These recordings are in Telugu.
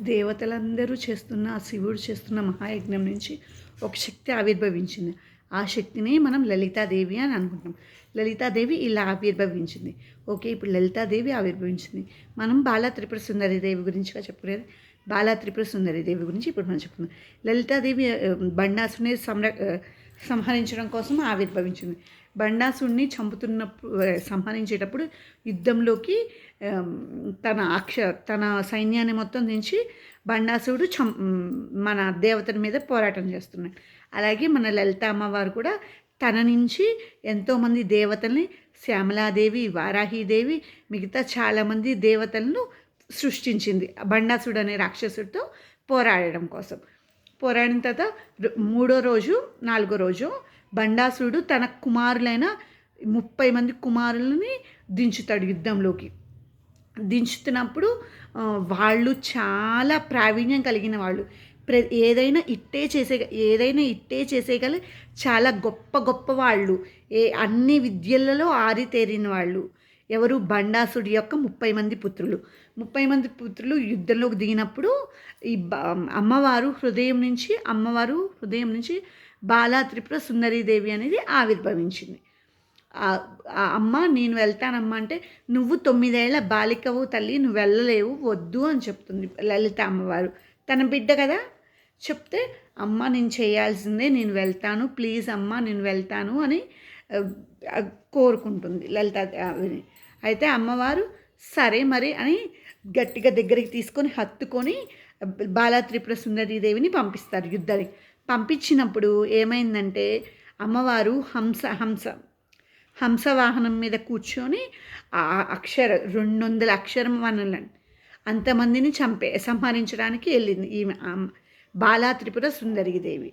దేవతలందరూ చేస్తున్న ఆ శివుడు చేస్తున్న మహాయజ్ఞం నుంచి ఒక శక్తి ఆవిర్భవించింది. ఆ శక్తిని మనం లలితాదేవి అని అనుకుంటాం. లలితాదేవి ఇలా ఆవిర్భవించింది. ఓకే ఇప్పుడు లలితాదేవి ఆవిర్భవించింది. మనం బాలా త్రిపుర సుందరి దేవి గురించిగా చెప్పుకునేది? బాలా త్రిపుర సుందరి దేవి గురించి ఇప్పుడు మనం చెప్పుకుందాం. లలితాదేవి ఆ, బండాసుని సంర సంహరించడం కోసం ఆవిర్భవించింది. బండాసుడిని చంపుతున్నప్పుడు సంహరించేటప్పుడు యుద్ధంలోకి తన అక్ష తన సైన్యాన్ని మొత్తం దించి బండాసుడు చం మన దేవతల మీద పోరాటం చేస్తున్నాడు. అలాగే మన లలిత అమ్మవారు కూడా తన నుంచి ఎంతోమంది దేవతల్ని శ్యామలాదేవి వారాహీదేవి మిగతా చాలామంది దేవతలను సృష్టించింది. బండాసుడు అనే రాక్షసుడితో పోరాడడం కోసం. పోరాడిన తర్వాత మూడో రోజు నాలుగో రోజు బండాసురుడు తన కుమారులైన ముప్పై మంది కుమారులని దించుతాడు యుద్ధంలోకి. దించుతున్నప్పుడు వాళ్ళు చాలా ప్రావీణ్యం కలిగిన వాళ్ళు. ప్ర ఏదైనా ఇట్టే చేసే ఏదైనా ఇట్టే చేసేయగల చాలా గొప్ప గొప్ప వాళ్ళు. ఏ అన్ని విద్యలలో ఆరితేరిన వాళ్ళు. ఎవరు? బండాసుడి యొక్క ముప్పై మంది పుత్రులు. ముప్పై మంది పుత్రులు యుద్ధంలోకి దిగినప్పుడు ఈ అమ్మవారు హృదయం నుంచి అమ్మవారు హృదయం నుంచి బాలా త్రిపుర సుందరీదేవి అనేది ఆవిర్భవించింది. ఆ- అమ్మ నేను వెళ్తానమ్మా అంటే నువ్వు తొమ్మిదేళ్ళ బాలికవు తల్లి నువ్వు వెళ్ళలేవు వద్దు అని చెప్తుంది లలిత అమ్మవారు. తన బిడ్డ కదా? చెప్తే అమ్మ నేను చేయాల్సిందే నేను వెళ్తాను ప్లీజ్ అమ్మ నేను వెళ్తాను అని కోరుకుంటుంది లలిత అయితే అమ్మవారు సరే మరి అని గట్టిగా దగ్గరికి తీసుకొని హత్తుకొని బాలా త్రిపుర సుందరీదేవిని పంపిస్తారు యుద్ధానికి పంపించినప్పుడు ఏమైందంటే అమ్మవారు హంస హంస హంసవాహనం మీద కూర్చొని ఆ అక్షర రెండు వందల అక్షరం వనలని అంతమందిని చంపే సంహరించడానికి వెళ్ళింది ఈమె బాలా త్రిపుర సుందరీదేవి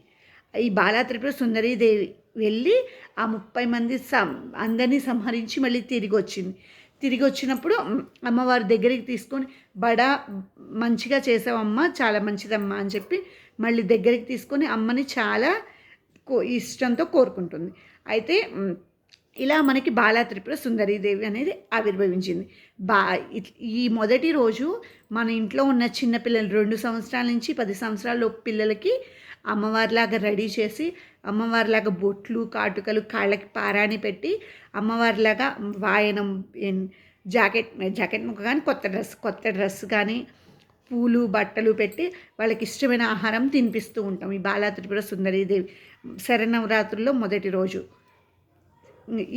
ఈ బాలా త్రిపుర సుందరీదేవి వెళ్ళి ఆ ముప్పై మంది సం అందరినీ సంహరించి మళ్ళీ తిరిగి వచ్చింది తిరిగి వచ్చినప్పుడు అమ్మవారి దగ్గరికి తీసుకొని బడా మంచిగా చేసావమ్మా చాలా మంచిదమ్మా అని చెప్పి మళ్ళీ దగ్గరికి తీసుకొని అమ్మని చాలా కో- ఇష్టంతో కోరుకుంటుంది. అయితే ఇలా మనకి బాలా త్రిపుర సుందరీదేవి అనేది ఆవిర్భవించింది. బా ఈ మొదటి రోజు మన ఇంట్లో ఉన్న చిన్న పిల్లలు రెండు సంవత్సరాల నుంచి పది సంవత్సరాల పిల్లలకి అమ్మవారిలాగా రెడీ చేసి అమ్మవారిలాగా బొట్లు కాటుకలు కాళ్ళకి పారాని పెట్టి అమ్మవారిలాగా వాయనం జాకెట్ జాకెట్ ముక్క కానీ కొత్త డ్రెస్ కొత్త డ్రెస్ కానీ పూలు బట్టలు పెట్టి వాళ్ళకి ఇష్టమైన ఆహారం తినిపిస్తూ ఉంటాం ఈ బాలా త్రిపుర సుందరీదేవి శరణవరాత్రుల్లో మొదటి రోజు.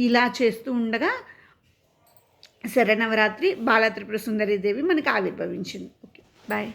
ఇలా చేస్తూ ఉండగా శరణవరాత్రి బాలత్రిపుర సుందరీదేవి మనకి ఆవిర్భవించింది. Okay bye